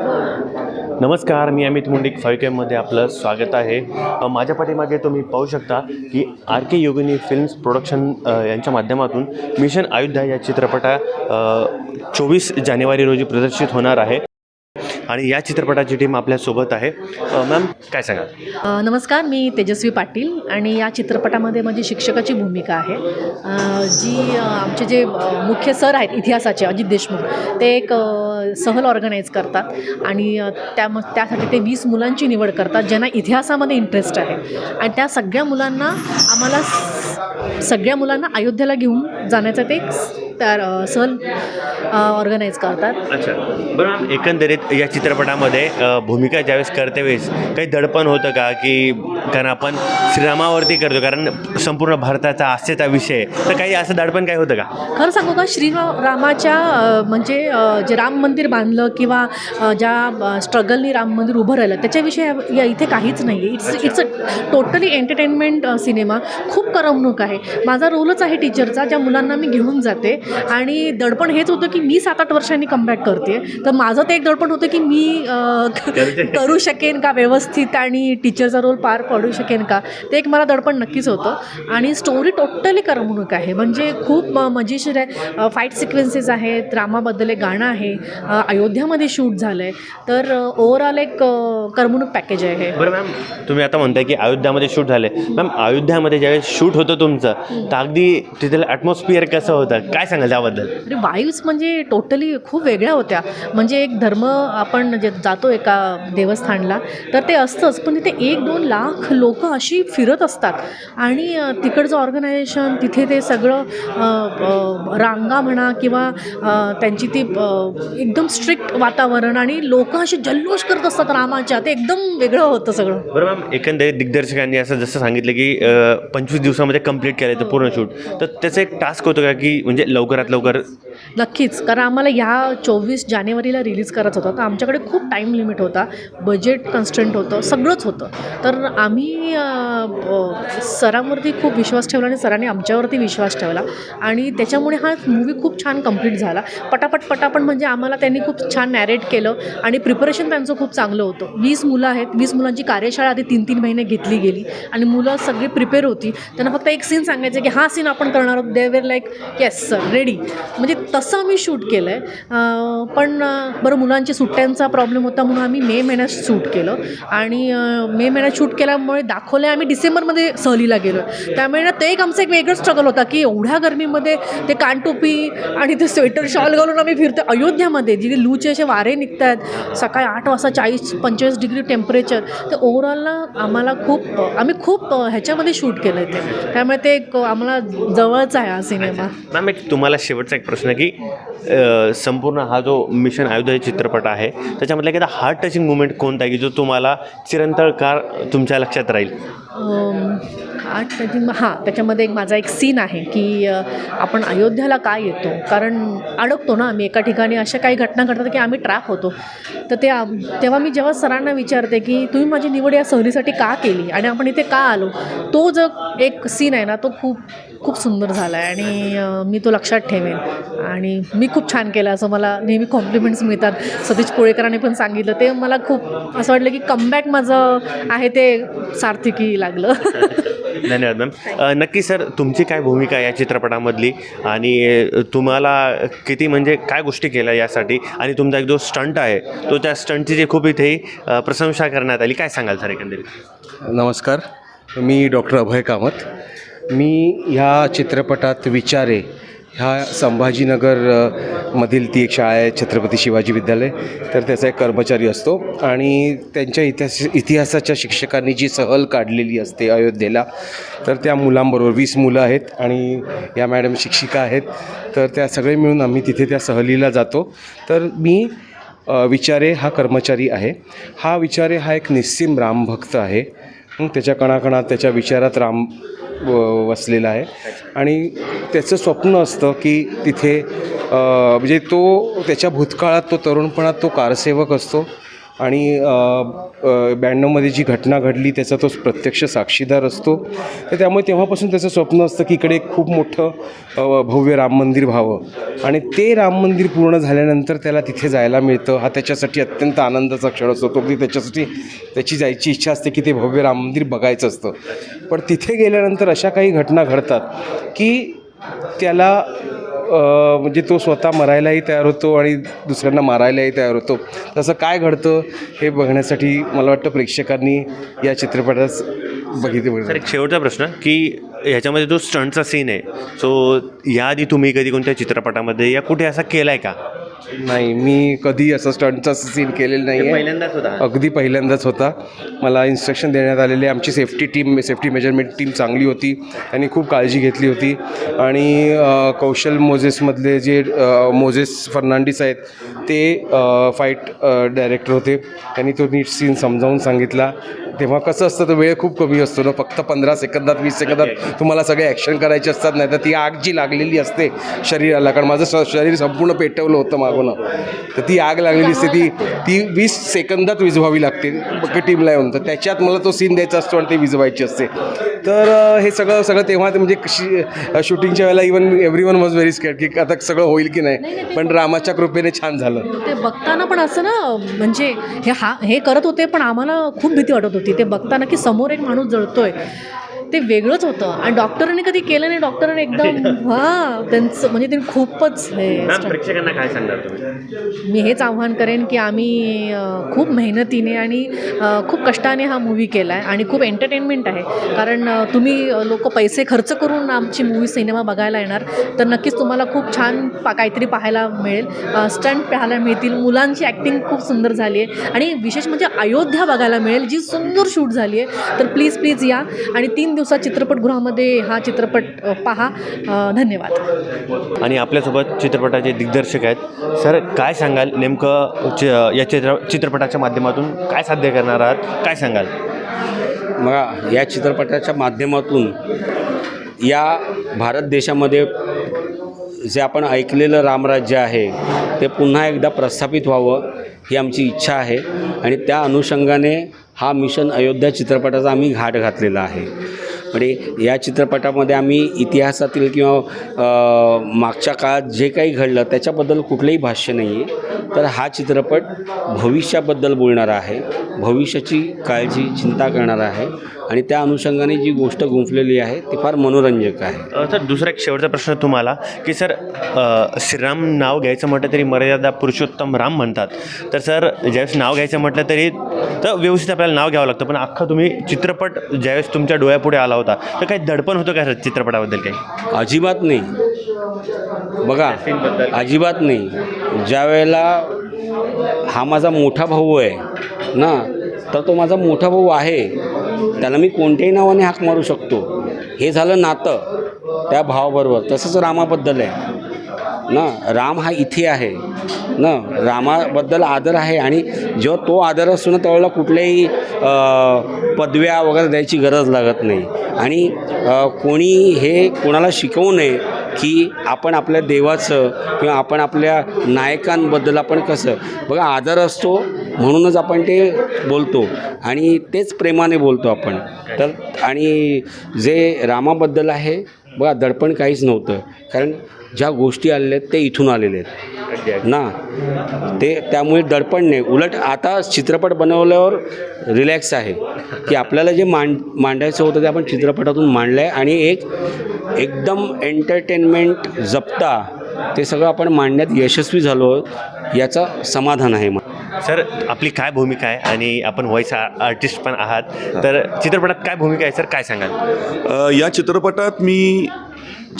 नमस्कार मी अमित मुंडिक फायकेमध्ये आपलं स्वागत आहे. माझ्या पाठीमागे तुम्ही पाहू शकता की R K Yogini films production यांच्या माध्यमातून मिशन अयोध्या या चित्रपटा चोवीस जानेवारी रोजी प्रदर्शित होणार आहे. आणि या चित्रपटाची टीम आपल्यासोबत आहे. मॅम काय सांगा नमस्कार मी तेजस्वी पाटील आणि या चित्रपटामध्ये माझी शिक्षकाची भूमिका आहे. जी आमचे जे मुख्य सर आहेत इतिहासाचे अजित देशमुख ते एक सहल ऑर्गनाईज करतात आणि अ, त्या त्यासाठी ते वीस मुलांची निवड करतात ज्यांना इतिहासामध्ये इंटरेस्ट आहे. आणि त्या सगळ्या मुलांना आम्हाला सगळ्या मुलांना अयोध्येला घेऊन जाण्याचं ते एक स- त्या अ, सहल ऑर्गनाईज करतात. अच्छा. बरं मॅम एकंदरीत या चित्रपटामध्ये भूमिका ज्यावेळेस करते वेळेस काही दडपण होतं का? की कारण आपण श्रीरामावरती करतो कारण संपूर्ण भारताचा आस्थेचा विषय. तर काही असं दडपण काही होतं का? खरं सांगू का श्रीरामाच्या म्हणजे जे राम मंदिर बांधलं किंवा ज्या स्ट्रगलनी राम मंदिर उभं राहिलं त्याच्याविषयी या- या इथे काहीच नाही आहे it's it's a totally entertainment cinema खूप करमणूक आहे. माझा रोलच आहे टीचरचा ज्या मुलांना मी घेऊन जाते. आणि दडपण हेच होतं की मी सात आठ वर्षांनी कमबॅक करते तर माझं ते एक दडपण होतं की मी करू शकेन का व्यवस्थित आणि टीचरचा रोल पार पाडू शकेन का? ते एक मला दडपण नक्कीच होतं. आणि स्टोरी टोटली करमणूक आहे. म्हणजे खूप मजेशीर आहे. फाईट सिक्वेन्सेस आहेत रामाबद्दल एक गाणं आहे. अयोध्यामध्ये शूट झालं आहे तर ओव्हरऑल एक करमणूक पॅकेज आहे बरं मॅम तुम्ही आता म्हणताय की अयोध्यामध्ये शूट झाले मॅम अयोध्यामध्ये ज्यावेळेस शूट होतं तुमचं तर अगदी तिथलं ॲटमॉस्फिअर कसं होतं? काय सांगाल त्याबद्दल? अरे वाईव्स म्हणजे टोटली खूप वेगळ्या होत्या. म्हणजे एक धर्म आपण जे जातो एका देवस्थानला तर ते असतंच. पण तिथे एक दोन लाख लोक अशी फिरत असतात. आणि तिकडचं ऑर्गनायझेशन तिथे ते सगळं रांगा म्हणा किंवा त्यांची ती एकदम स्ट्रिक्ट वातावरण आणि लोक असे जल्लोष करत असतात रामाच्या. ते एकदम वेगळं होतं सगळं. बरं मॅम एकंदरीत दिग्दर्शकांनी असं जसं सांगितलं की पंचवीस दिवसामध्ये कंप्लीट केलं तर पूर्ण शूट तर त्याचं एक टास्क होतं का की म्हणजे लवकरात लवकर नक्कीच. कारण आम्हाला ह्या चोवीस जानेवारीला रिलीज करायचं होतं. तर आमच्याकडे खूप टाईम लिमिट होता. बजेट कन्स्टंट होतं. सगळंच होतं. तर आम्ही सरांवरती खूप विश्वास ठेवला आणि सरांनी आमच्यावरती विश्वास ठेवला. आणि त्याच्यामुळे हा मूवी खूप छान कंप्लीट झाला. पटापट पटापट म्हणजे आम्हाला त्यांनी खूप छान नॅरेट केलं आणि प्रिपरेशन त्यांचं खूप चांगलं होतं. वीस मुलं आहेत. वीस मुलांची कार्यशाळा आधी तीन तीन महिने घेतली गेली. आणि मुलं सगळी प्रिपेअर होती. त्यांना फक्त एक सीन सांगायचं की हा सीन आपण करणार आहोत. They were like yes sir ready म्हणजे तसं आम्ही शूट केलं आहे पण बरं मुलांच्या सुट्ट्यांचा प्रॉब्लेम होता म्हणून आम्ही मे महिन्यात शूट केलं. आणि मे महिन्यात शूट केल्यामुळे दाखवलं आम्ही डिसेंबरमध्ये सहलीला गेलो त्यामुळे ना ते एक आमचं एक वेगळं स्ट्रगल होता की एवढ्या गरमीमध्ये ते कानटोपी आणि ते स्वेटर शॉल घालून आम्ही फिरतो अयोध्यामध्ये जिथे लूचे असे वारे निघत आहेत सकाळी आठ वाजता चाळीस पंचेचाळीस डिग्री टेम्परेचर तर ओव्हरऑलला आम्हाला खूप आम्ही खूप ह्याच्यामध्ये शूट केलं आहे ते. त्यामुळे ते एक आम्हाला जवळच आहे हा सिनेमा मॅम एक तुम्हाला शेवटचा एक प्रश्न की संपूर्ण हा जो मिशन अयोध्या चित्रपट आहे त्याच्यामधला एखादा हार्ट टचिंग मुवमेंट कोणता आहे की जो तुम्हाला चिरंतळ काळ तुमच्या लक्षात राहील? आठ टचिंग हां त्याच्यामध्ये एक माझा एक सीन आहे की आपण अयोध्याला का येतो? कारण अडकतो ना आम्ही एका ठिकाणी अशा काही घटना घडतात की आम्ही ट्रॅप होतो. तर ते तेव्हा मी जेव्हा सरांना विचारते की तुम्ही माझी निवड या सहलीसाठी का केली? आणि आपण इथे का आलो? तो जो एक सीन आहे ना तो खूप खूप सुंदर झाला आहे आणि मी तो लक्षात ठेवेन. आणि मी खूप छान केलं असं मला नेहमी कॉम्प्लिमेंट्स मिळतात. सतीश पोळेकरांनी पण सांगितलं. ते मला खूप असं वाटलं की कमबॅक माझं आहे ते सार्थकी लागलं. धन्यवाद मॅम नक्की सर तुमची काय भूमिका आहे या चित्रपटामधली? आणि तुम्हाला किती म्हणजे काय गोष्टी केल्या यासाठी? आणि तुमचा एक जो स्टंट आहे तो त्या स्टंटची जी खूप इथे प्रशंसा करण्यात आली. काय सांगाल सर एकंदरीत? नमस्कार. मी डॉक्टर अभय कामत. मी ह्या चित्रपटात विचारे. ह्या संभाजीनगर मधील ती एक शाळा आहे छत्रपती शिवाजी विद्यालय. तर त्याचा एक कर्मचारी असतो आणि त्यांच्या इतिहास इतिहासाच्या शिक्षकांनी जी सहल काढलेली असते अयोध्येला तर त्या मुलांबरोबर वीस मुलं आहेत आणि या मॅडम शिक्षिका आहेत. तर त्या सगळे मिळून आम्ही तिथे त्या सहलीला जातो. तर मी विचारे हा कर्मचारी आहे. हा विचारे हा एक निस्सिम रामभक्त आहे. त्याच्या कणाकणात त्याच्या विचारात राम व- वसलेला आहे. आणि त्याचं स्वप्न असतं की तिथे म्हणजे तो त्याच्या भूतकाळात तो तरुणपणात तो कारसेवक असतो. आणि ब्याण्णवमध्ये जी घटना घडली त्याचा तो प्रत्यक्ष साक्षीदार असतो. तर त्यामुळे तेव्हापासून त्याचं स्वप्न असतं की इकडे खूप मोठं भव्य राम मंदिर व्हावं. आणि ते राम मंदिर पूर्ण झाल्यानंतर त्याला तिथे जायला मिळतं. हा त्याच्यासाठी अत्यंत आनंदाचा क्षण असतो. तो की त्याच्यासाठी त्याची जायची इच्छा असते की ते भव्य राम मंदिर बघायचं असतं. पण तिथे गेल्यानंतर अशा काही घटना घडतात की त्याला म्हणजे तो स्वतः मरायलाही तयार होतो आणि दुसऱ्यांना मारायलाही तयार होतो. तसं काय घडतं हे बघण्यासाठी मला वाटतं प्रेक्षकांनी या चित्रपटात बघितले सर एक शेवटचा प्रश्न की ह्याच्यामध्ये जो स्टंटचा सीन आहे सो याआधी तुम्ही कधी कोणत्या चित्रपटामध्ये या कुठे असा केला आहे का? नाही मी कधी असं स्टंटचा सीन केलेलं नाही आहे पहिल्यांदाच होता अगदी पहिल्यांदाच होता. मला इन्स्ट्रक्शन देण्यात आलेले आमची safety team safety measurement team चांगली होती. त्यांनी खूप काळजी घेतली होती. आणि कौशल मोझेसमधले जे मोझेस फर्नांडिस आहेत ते फाईट डायरेक्टर होते. त्यांनी तो नीट सीन समजावून सांगितला. तेव्हा कसं असतं तर वेळ खूप कमी असतो ना. फक्त पंधरा सेकंदात वीस सेकंदात तुम्हाला सगळे ॲक्शन करायचे असतात नाही तर ती आग जी लागलेली असते शरीराला. कारण माझं शरीर संपूर्ण पेटवलं होतं मागून तर ती आग लागलेली असते ती ती वीस सेकंदात विझवावी लागते. टीमला येऊन. तर त्याच्यात मला तो सीन द्यायचा असतो आणि ते विझवायची असते. तर हे सगळं सगळं तेव्हा ते म्हणजे कशी शूटिंगच्या वेळेला even everyone was very scared की आता सगळं होईल की नाही. पण रामाच्या कृपेने छान झालं. ते बघताना पण असं ना म्हणजे हे हा हे करत होते पण आम्हाला खूप भीती वाटत होती. तिथे बघताना की समोर एक माणूस जळतोय. ते वेगळंच होतं. आणि डॉक्टरांनी कधी केलं नाही डॉक्टरांनी एकदम हां त्यांचं म्हणजे त्यांनी खूपच हे प्रेक्षकांना काय सांगणार तुम्ही? मी हेच आव्हान करेन की आम्ही खूप मेहनतीने आणि खूप कष्टाने हा मूवी केला आहे आणि खूप एंटरटेनमेंट आहे. कारण तुम्ही लोक पैसे खर्च करून आमची मूवी सिनेमा बघायला येणार तर नक्कीच तुम्हाला खूप छान पा काहीतरी पाहायला मिळेल. स्टंट पाहायला मिळतील. मुलांची ॲक्टिंग खूप सुंदर झाली आहे. आणि विशेष म्हणजे अयोध्या बघायला मिळेल जी सुंदर शूट झाली आहे. तर प्लीज प्लीज या. आणि तीन दिवसात चित्रपटगृहामध्ये हा चित्रपट पहा. धन्यवाद. आणि आपल्यासोबत चित्रपटाचे दिग्दर्शक आहेत. सर काय सांगाल? नेमकं चि या चित्र चित्रपटाच्या माध्यमातून काय साध्य करणार आहात? काय सांगाल? बघा या चित्रपटाच्या माध्यमातून या भारत देशामध्ये जे आपण ऐकलेलं रामराज्य आहे ते पुन्हा एकदा प्रस्थापित व्हावं ही आमची इच्छा आहे. आणि त्या अनुषंगाने हा मिशन अयोध्या चित्रपटाचा आम्ही घाट घातलेला आहे. म्हणजे या चित्रपटामध्ये आम्ही इतिहासातील किंवा मागच्या काळात जे काही घडलं त्याच्याबद्दल कुठलंही भाष्य नाही आहे. तर हा चित्रपट भविष्याबद्दल बोलणारा आहे. भविष्याची काळजी चिंता करणारा आहे. आणि त्या अनुषंगाने जी गोष्ट गुंफलेली आहे ती फार मनोरंजक आहे. सर दुसरा एक शेवटचा प्रश्न तुम्हाला की सर श्रीराम नाव घ्यायचं म्हटलं तरी मर्यादा पुरुषोत्तम राम म्हणतात. तर सर ज्यावेळेस नाव घ्यायचं म्हटलं तरी तर व्यवस्थित आपल्याला नाव घ्यावं लागतं. पण अख्खा तुम्ही चित्रपट ज्यावेळेस तुमच्या डोळ्यापुढे आला होता तर काही दडपण होतं का सर चित्रपटाबद्दल काही? अजिबात नाही. बघा अजिबात नाही. ज्या वेळेला हा माझा मोठा भाऊ आहे ना तर तो माझा मोठा भाऊ आहे. त्याला मी कोणत्याही नावाने हाक मारू शकतो. हे झालं नातं. त्या भावाबरोबर. तसंच रामाबद्दल आहे. ना राम हा इथे आहे. ना रामाबद्दल आदर आहे आणि जेव्हा तो आदर असतो ना त्यावेळेला कुठल्याही पदव्या वगैरे द्यायची गरज लागत नाही. आणि कोणी हे कोणाला शिकवू नये की आपण आपल्या देवाचं किंवा आपण आपल्या नायकांबद्दल आपण कसं. बघा आदर असतो म्हणूनच आपण ते बोलतो आणि तेच प्रेमाने बोलतो आपण. तर आणि जे रामाबद्दल आहे बघा दडपण काहीच नव्हतं. कारण ज्या गोष्टी आलेल्या आहेत ते इथून आलेले आहेत. ना? ते त्यामुळे दडपण नाही. उलट आता चित्रपट बनवल्यावर रिलॅक्स आहे. की आपल्याला जे मांड मांडायचं होतं ते आपण चित्रपटातून मांडलं आहे आणि एक एकदम एंटरटेनमेंट जपता ते सगळं आपण मांडण्यात यशस्वी झालो याचं समाधान आहे मला. सर आपली काय भूमिका आहे? आणि आपण व्हॉईस आर्टिस्ट पण आहात. तर चित्रपटात काय भूमिका आहे? सर काय सांगाल? या चित्रपटात मी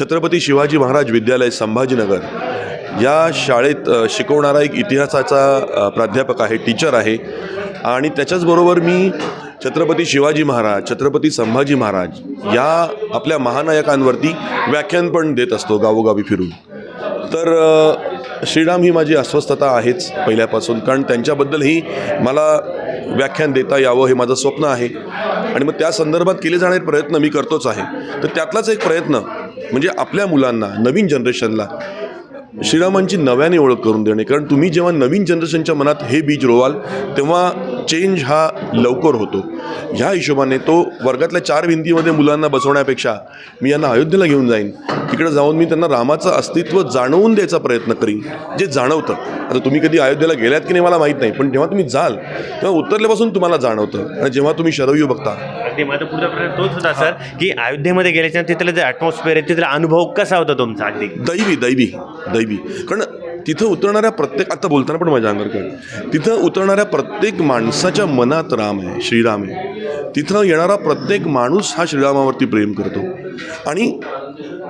छत्रपती शिवाजी महाराज विद्यालय संभाजीनगर या शाळेत शिकवणारा एक इतिहासाचा प्राध्यापक आहे टीचर आहे. आणि त्याच्याचबरोबर मी छत्रपती शिवाजी महाराज छत्रपती संभाजी महाराज या आपल्या महानायकांवरती व्याख्यान पण देत असतो गावोगावी फिरून. तर श्रीराम ही माझी अस्वस्थता आहेच पहिल्यापासून. कारण त्यांच्याबद्दलही मला व्याख्यान देता यावं हे माझं स्वप्न आहे. आणि मग त्या संदर्भात केले जाणारे प्रयत्न मी करतोच आहे. तर त्यातलाच एक प्रयत्न म्हणजे आपल्या मुलांना नवीन जनरेशनला श्रीरामांची नव्याने ओळख करून देणे. कारण तुम्ही जेव्हा नवीन जनरेशनच्या मनात हे बीज रोवाल तेव्हा चेंज हा लवकर होतो. ह्या हिशोबाने तो वर्गातल्या चार भिंतीमध्ये मुलांना बसवण्यापेक्षा मी यांना अयोध्येला घेऊन जाईन. तिकडे जाऊन मी त्यांना रामाचं अस्तित्व जाणवून द्यायचा प्रयत्न करीन जे जाणवतं. आता तुम्ही कधी अयोध्येला गेल्यात की नाही मला माहीत नाही पण जेव्हा तुम्ही जाल तेव्हा उतरल्यापासून तुम्हाला जाणवतं. आणि जेव्हा तुम्ही शरवयू बघता अगदी माझा पुढचा प्रश्न तोच होता सर की अयोध्येमध्ये गेल्याच्या तिथलं जे ॲटमॉस्फिअर आहे तिथला अनुभव कसा होता तुमचा अगदी? दैवी दैवी दैवी. कारण तिथं उतरणाऱ्या प्रत्येक आता बोलताना पण माझ्या अंगरकर तिथं उतरणाऱ्या प्रत्येक माणसाच्या मनात राम आहे श्रीराम आहे. तिथं येणारा प्रत्येक माणूस हा श्रीरामावरती प्रेम करतो. आणि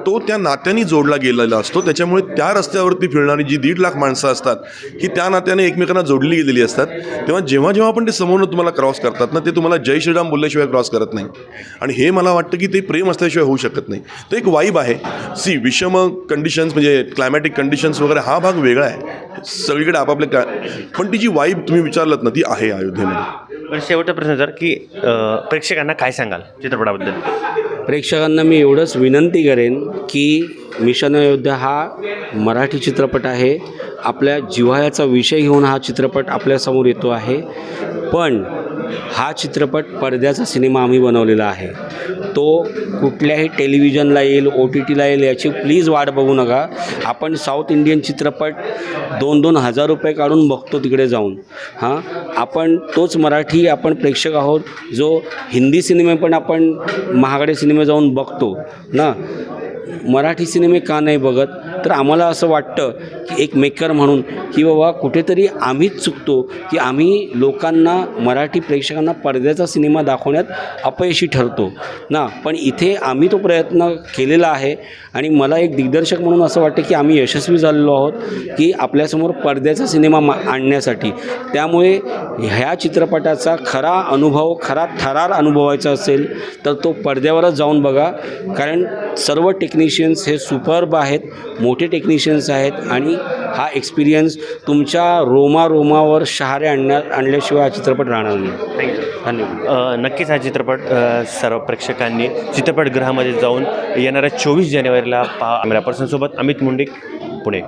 तो त्या नात्याने जोडला गेलेला असतो. त्याच्यामुळे त्या रस्त्यावरती फिरणारी जी दीड लाख माणसं असतात ही त्या नात्याने एकमेकांना जोडली गेलेली असतात. तेव्हा जेव्हा जेव्हा आपण ते समोरनं तुम्हाला क्रॉस करतात ना ते तुम्हाला जय श्रीराम बोलल्याशिवाय क्रॉस करत नाही. आणि हे मला वाटतं की ते प्रेम असल्याशिवाय होऊ शकत नाही. तो एक वाईब आहे. सी विषम कंडिशन्स म्हणजे क्लायमॅटिक कंडिशन्स वगैरे हा भाग वेगळा आहे. सगळीकडे आपापले का पण ती जी वाईब तुम्ही विचारलात ना ती आहे अयोध्येमध्ये. पण शेवटचा प्रश्न सर की अं, प्रेक्षकांना काय सांगाल चित्रपटाबद्दल? प्रेक्षकांना मी एवढंच विनंती करेन की मिशन अयोध्या हा मराठी चित्रपट आहे. आपल्या जिव्हाळ्याचा विषय घेऊन हा चित्रपट आपल्यासमोर येतो आहे. पण हा चित्रपट पडद्याचा सिनेमा आम्ही बनवलेला आहे. तो कुठल्याही टेलिव्हिजनला येईल ओ टी टीला येईल याची प्लीज वाट बघू नका. आपण साऊथ इंडियन चित्रपट दोन दोन हजार रुपये काढून बघतो तिकडे जाऊन. हां? आपण तोच मराठी आपण प्रेक्षक आहोत जो हिंदी सिनेमे पण आपण महागडे सिनेमे जाऊन बघतो. ना? मराठी सिनेमे का नाही बघत? तर आम्हाला असं वाटतं की एक मेकर म्हणून की बाबा कुठेतरी आम्हीच चुकतो की आम्ही लोकांना मराठी प्रेक्षकांना पडद्याचा सिनेमा दाखवण्यात अपयशी ठरतो. ना पण इथे आम्ही तो प्रयत्न केलेला आहे आणि मला एक दिग्दर्शक म्हणून असं वाटतं की आम्ही यशस्वी झालेलो आहोत की आपल्यासमोर पडद्याचा सिनेमा मा आणण्यासाठी. त्यामुळे ह्या चित्रपटाचा खरा अनुभव खरा थरार अनुभवायचा असेल तर तो पडद्यावरच जाऊन बघा. कारण सर्व टेक्निशियन्स हे सुपर्ब आहेत मोठे टेक्निशियन्स आहेत आणि हा एक्सपिरियन्स तुमच्या रोमा रोमावर शहारे आणण्या आणल्याशिवाय हा चित्रपट राहणार नाही. धन्यवाद. अ, नक्कीच हा चित्रपट सर्व प्रेक्षकांनी चित्रपटगृहामध्ये जाऊन येणाऱ्या चोवीस जानेवारीला पहा. कॅमेरा पर्सनसोबत अमित मुंडे पुणे.